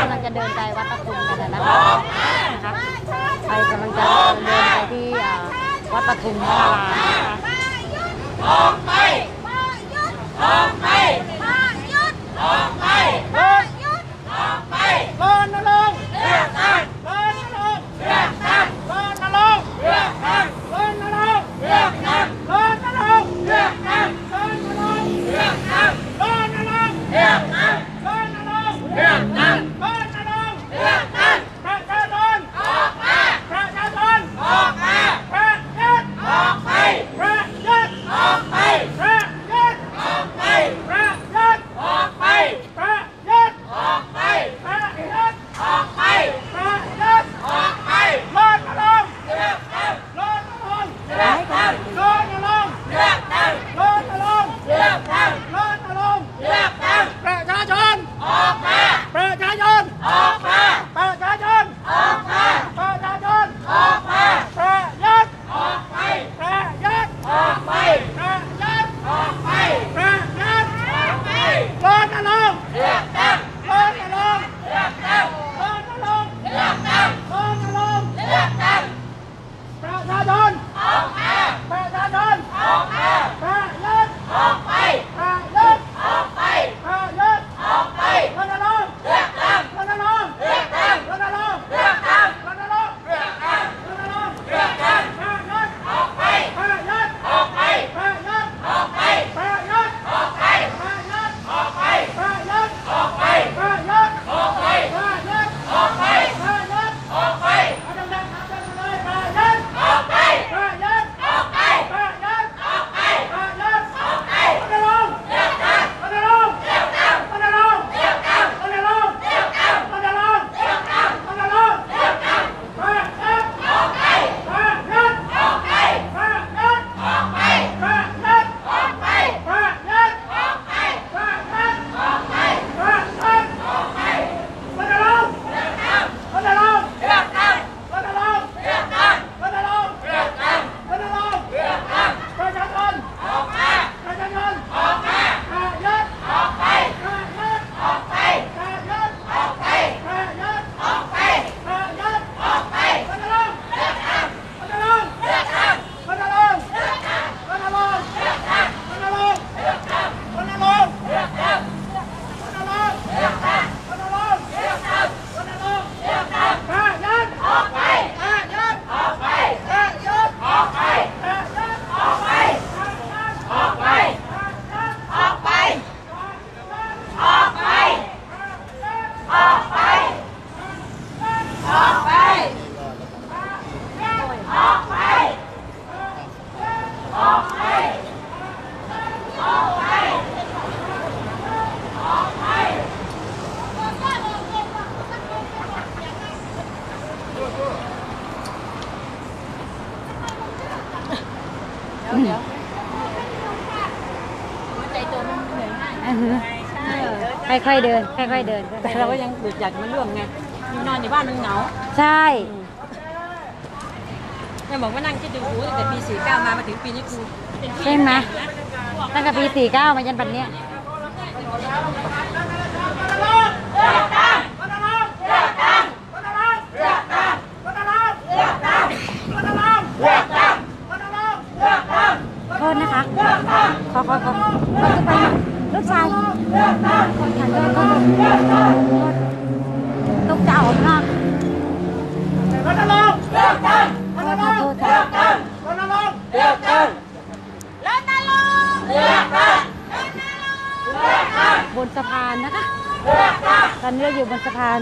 กำลังจะเดินไปวัดตะคุณกันนะคะนะคะไปกำลังจะเดินไปที่วัดตะคุณนะคะออกไปออกไปออกไป อือฮึค่อยๆเดิน ค่อยๆเดินแต่เราก็ยังอยากมารื่องไงอยู่นอนในบ้านมันเหงาใช่แม่บอกว่านั่งคิดดูโตั้งแต่ปี49มามาถึงปีนี้กูเป็นพี่ใช่ไหม ตั้งแต่ปี49มายันปัจจุบันเนี้ยโทษนะคะ ขอขอขอขอไปหน่อย ลูกชายคนขันก็ต้องจะออกนอกรณเลือกตั้งรณรงค์เลือกตั้งรณรงค์เลือกตั้งรณรงค์เลือกตั้บนสะพานนะคะ ตอนนี้เราอยู่บนสะพาน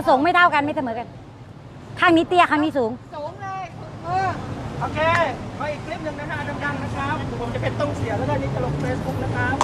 ป้ายลาดประสงค์ไม่เท่ากันไม่เสมอกัน ข้างนี้เตี้ยข้างนี้สูงโอเคมาอีกคลิปหนึ่งนะฮะดังๆนะครับ ผมจะเป็นต้องเสียแล้วก็นี่จะลงเฟซบุ๊กนะครับ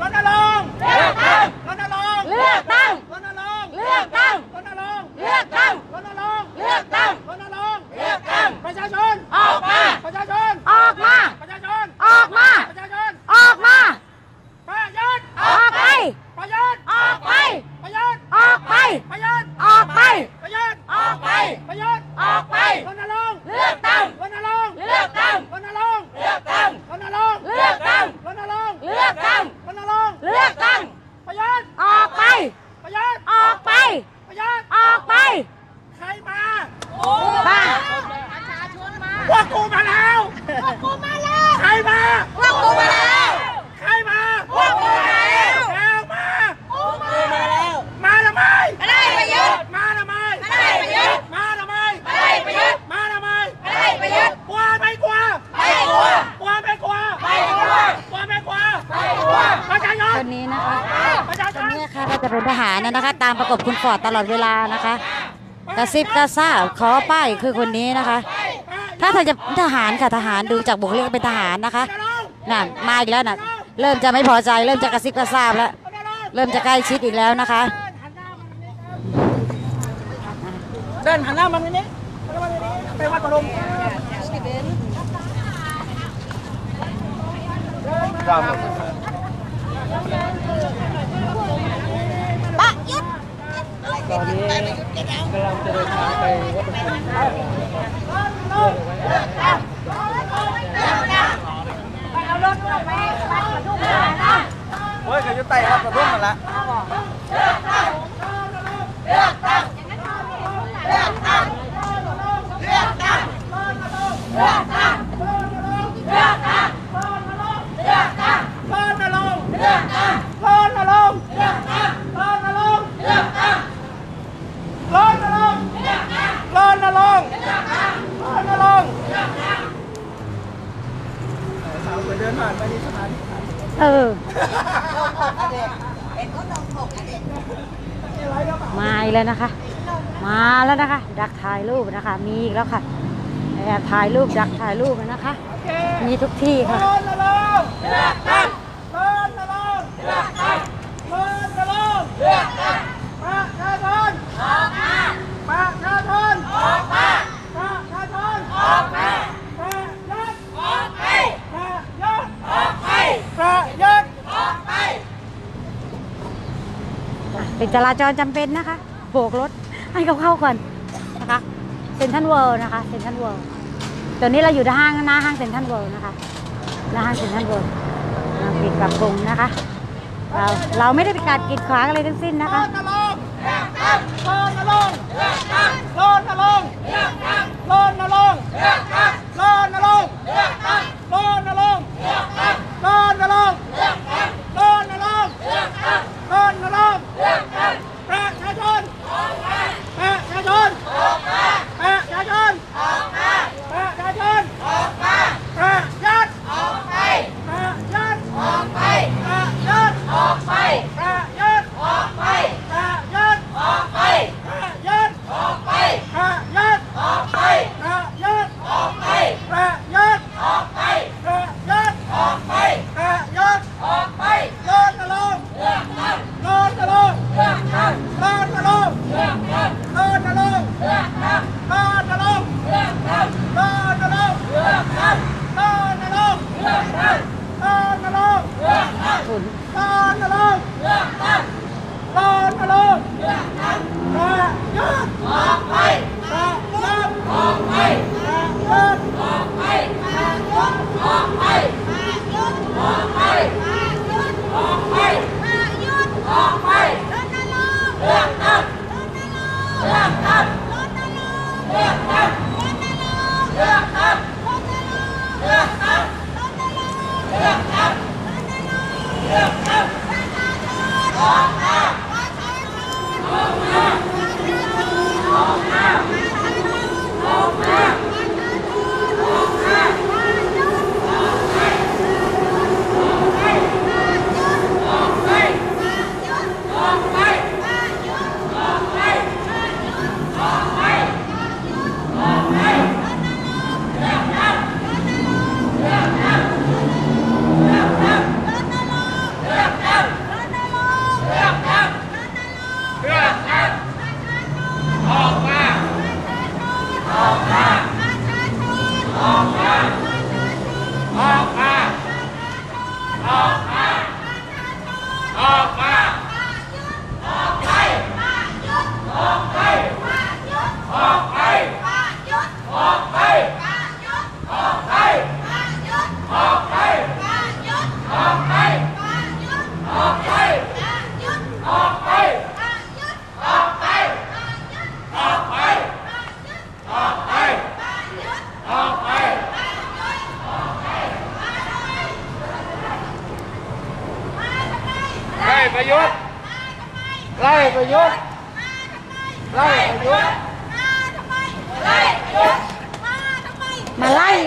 รณรงค์เลือกตั้งรณรงค์เลือกตั้งรณรงค์เลือกตั้งรณรงค์เลือกตั้งรณรงค์เลือกตั้งรณรงค์เลือกตั้งประชาชนออกมาประชาชนออกมาประชาชนออกมา ประชาชน ออกมา ประยุทธ์ ออกไป ประยุทธ์ ออกไป ประยุทธ์ ออกไปประยุทธ์ออกไปประยุทธ์ออกไปประยุทธ์ออกไปรณรงค์เลือกตั้งรณรงค์เลือกตั้งรณรงค์เลือกตั้งรณรงค์เลือกตั้งรณรงค์เลือกตั้งรณรงค์เลือกตั้งประยุทธ์ออกไปประยุทธ์ออกไปประยุทธ์ออกไป ใครมาบ้าพวกกูมาแล้วพวกกูมาแล้วใครมาพวกกูมาแล้ว บคุณฟอร์ดตลอดเวลานะคะกระซิบกระซาบขอป้ายคือคนนี้นะคะ ถ้าเธอจะทหารค่ะทหารดูจากบุคลิกเป็นทหารนะคะน่ะมาอีกแล้วน่ะเริ่มจะไม่พอใจ เริ่มจะกระซิบกระซาบแล้วเริ่มจะใกล้ชิดอีกแล้วนะคะเดินหันหน้ามาตรงนี้ไปวัดปรมดำปะ อนนี้กำลังจะเดินทางไปวัดพระเอารถลงไปไปกระทุ่มมาละเฮ้ยเขาจะไต่ครับกระทุ่มมาละ เออ มาอีกแล้วนะคะ มาแล้วนะคะ ดักถ่ายรูปนะคะ มีอีกแล้วค่ะแอบถ่ายรูปดักถ่ายรูปนะคะ มีทุกที่ค่ะ รณรงค์เลือกตั้งรณรงค์เลือกตั้งรณรงค์เลือกตั้งประชาชนออกมาประชาชนออกมาประชาชนออกมาประยุทธ์ออกไปประยุทธ์ออกไปประยุทธ์ออกไป เป็น จราจรจำเป็นนะคะ โบกรถให้เขาเข้าก่อนนะคะเซ็นทรัลเวิลด์นะคะเซ็นทรัลเวิลด์ตอนนี้เราอยู่ทาห้างหน้าห้างเซ็นทรัลเวิลด์นะคะหน้าห้างเซ็นทรัลเวิลด์ลังปิดปรับปรุงนะคะ เราเราไม่ได้ไปการกีดขวางอะไรทั้งสิ้นนะคะรณรงค์เลือกตั้งรณรงค์เลือกตั้งร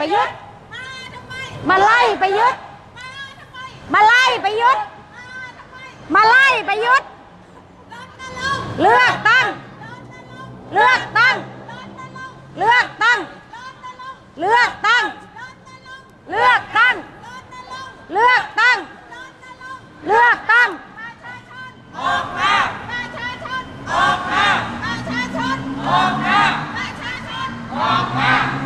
ปยึดมาไล่ไปยึดมาไล่ไปยึดมาไล่ไปยึดเลือกตั้ง เลือกตั้ง เลือกตั้ง เลือกตั้ง เลือกตั้ง เลือกตั้ง เลือกตั้ง ออกมาออกมาออกมาออกมา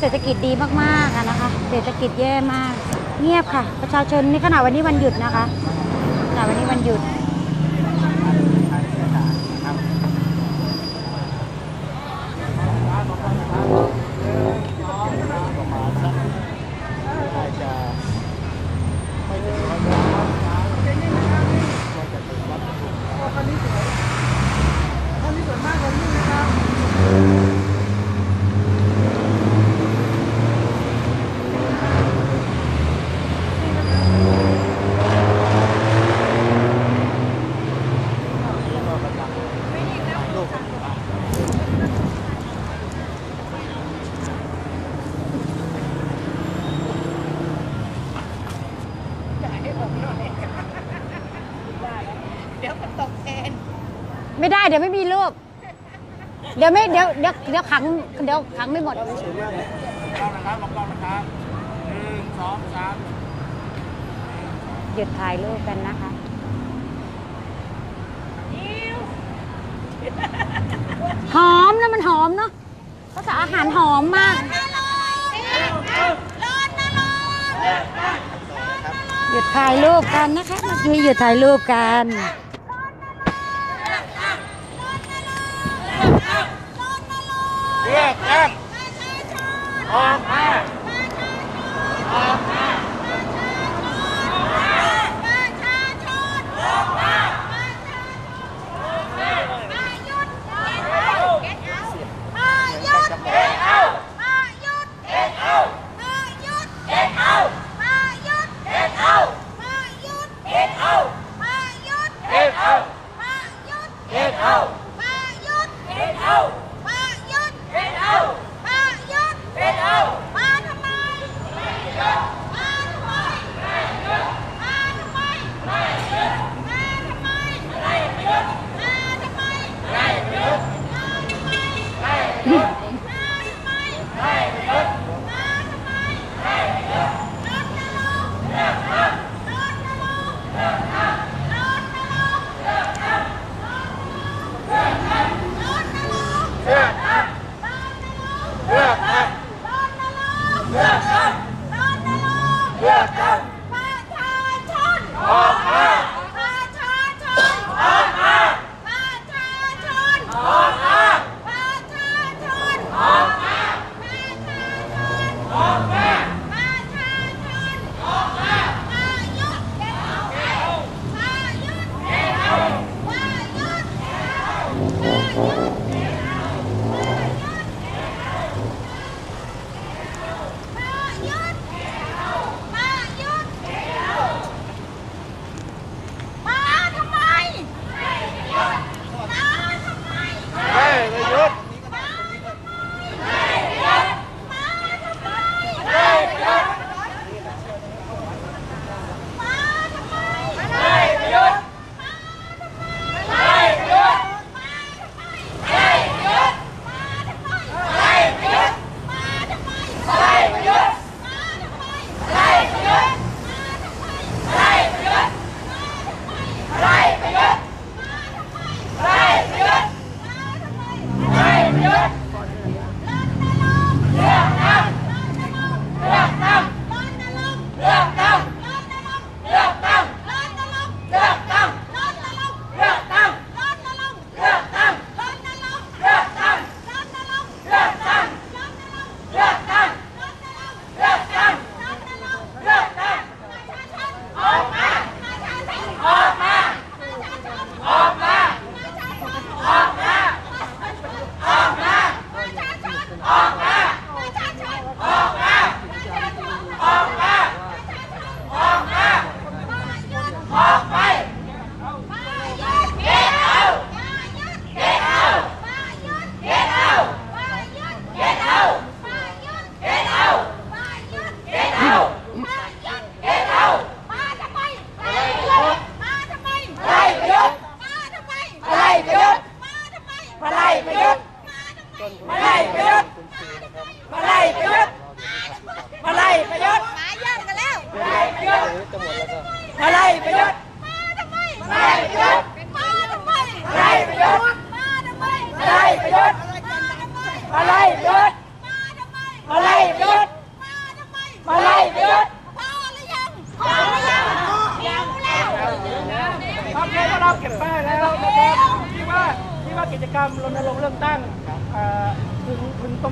เศรษฐกิจดีมากๆอะนะคะ เศรษฐกิจแย่มาก เงียบค่ะ ประชาชนนี่ขณะวันนี้วันหยุดนะคะขณะวันนี้วันหยุด ไม่ได้เดี๋ยวไม่มีรูป เดี๋ยวไม่เดี๋ยวเดี๋ยวเดี๋ยวขังเดี๋ยวขังไม่หมดกล้องนะครับกล้องนะครับหนึ่งสองสามหยุดถ่ายรูปกันนะคะหอมนะมันหอมเนาะก็จะอาหารหอมมากหยุดถ่ายรูปกันนะคะเมื่อกี้หยุดถ่ายรูปกัน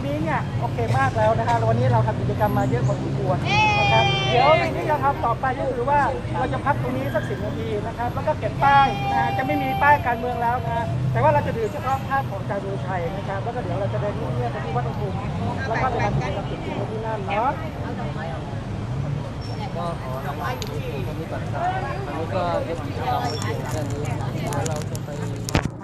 นี้เนี่ยโอเคมากแล้วนะฮะวันนี้เราทำกิจกรรมมาเยอะพอสมควรนะครับเดี๋ยวสิ่งที่จะทำต่อไปก็คือว่าเราจะพักตรงนี้สักสิบนาทีนะครับแล้วก็เก็บป้ายนะฮะจะไม่มีป้ายการเมืองแล้วนะฮะแต่ว่าเราจะถือเฉพาะภาพของจารุชัยนะครับแล้วก็เดี๋ยวเราจะเดินเรื่อยๆไปที่วัดอุทุมแล้วก็จะทำกิจกรรมจุดจริงที่นั่นเนาะก็ขอให้ทุกคนตอนนี้ก่อนครับอันนี้ก็เย็บกิจกรรมไว้เพียงแค่นี้เดี๋ยวเราจะไป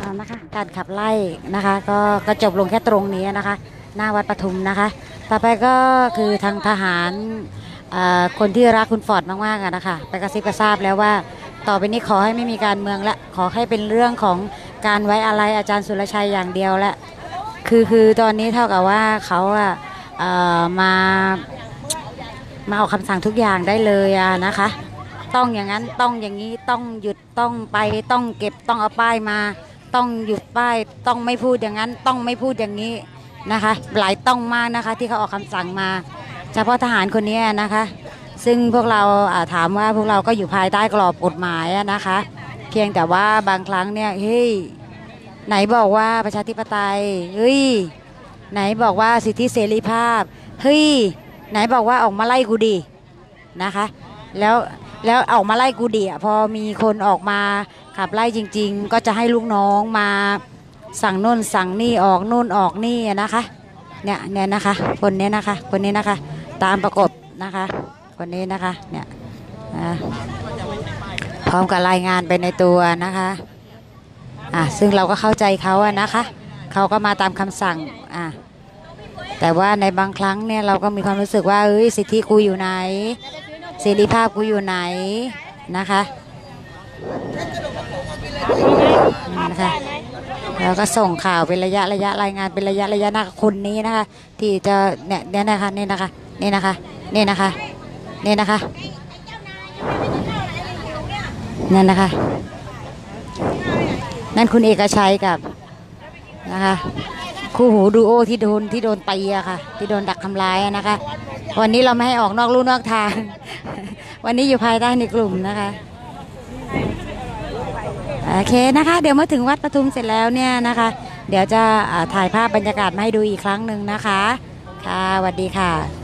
อ่านะคะการขับไล่นะคะ ก็ก็จบลงแค่ตรงนี้นะคะ หน้าวัดปทุมนะคะ ต่อไปก็คือทางทหารคนที่รักคุณฟอร์ดมากๆอะนะคะ ไปกระซิบกระซาบแล้วว่า ต่อไปนี้ขอให้ไม่มีการเมืองและ ขอให้เป็นเรื่องของการไว้อะไรอาจารย์สุรชัยอย่างเดียวและคือคือตอนนี้เท่ากับว่าเขาอะเอ่อมามาออกคำสั่งทุกอย่างได้เลยอะนะคะ ต้องอย่างนั้นต้องอย่างนี้ต้องหยุดต้องไปต้องเก็บต้องเอาป้ายมา ต้องหยุดป้ายต้องไม่พูดอย่างนั้นต้องไม่พูดอย่างนี้ นะคะ หลายต้องมากนะคะที่เขาออกคำสั่งมา เฉพาะทหารคนนี้นะคะ ซึ่งพวกเราถามว่าพวกเราก็อยู่ภายใต้กรอบกฎหมายนะคะ เพียงแต่ว่าบางครั้งเนี่ยเฮ้ยไหนบอกว่าประชาธิปไตยเฮ้ยไหนบอกว่าสิทธิเสรีภาพเฮ้ยไหนบอกว่าออกมาไล่กูดีนะคะ แล้วแล้วออกมาไล่กูดีอะพอมีคนออกมาขับไล่จริง ๆ ก็จะให้ลูกน้องมา สั่งโน่นสั่งนี่ออกนู่นออกนี่นะคะเนี่ยเนี่ยนะคะ คนนี้นะคะ คนนี้นะคะ ตามประกบนะคะ คนนี้นะคะเนี่ยพร้อมกับรายงานไปในตัวนะคะอะซึ่งเราก็เข้าใจเขาอะนะคะเขาก็มาตามคำสั่งอะแต่ว่าในบางครั้งเนี่ยเราก็มีความรู้สึกว่าเอ้ยสิทธิกูอยู่ไหนเสรีภาพกูอยู่ไหนนะคะนะคะ แล้วก็ส่งข่าวเป็นระยะระยะรายงานเป็นระยะระยะนะคะคนนี้นะคะ ที่จะเนี่ยเนี่ยนะคะนี่นะคะนี่นะคะนี่นะคะนี่นะคะนั่นนะคะ นั่นคุณเอกชัยกับนะคะคู่หูดูโอที่โดนที่โดนตีอะค่ะ ที่โดนดักทำร้ายนะคะ วันนี้เราไม่ให้ออกนอกลู่นอกทาง วันนี้อยู่ภายใต้ในกลุ่มนะคะ โอเคนะคะ เดี๋ยวเมื่อถึงวัดปทุมเสร็จแล้วเนี่ยนะคะ เดี๋ยวจะถ่ายภาพบรรยากาศมาให้ดูอีกครั้งหนึ่งนะคะ ค่ะสวัสดีค่ะ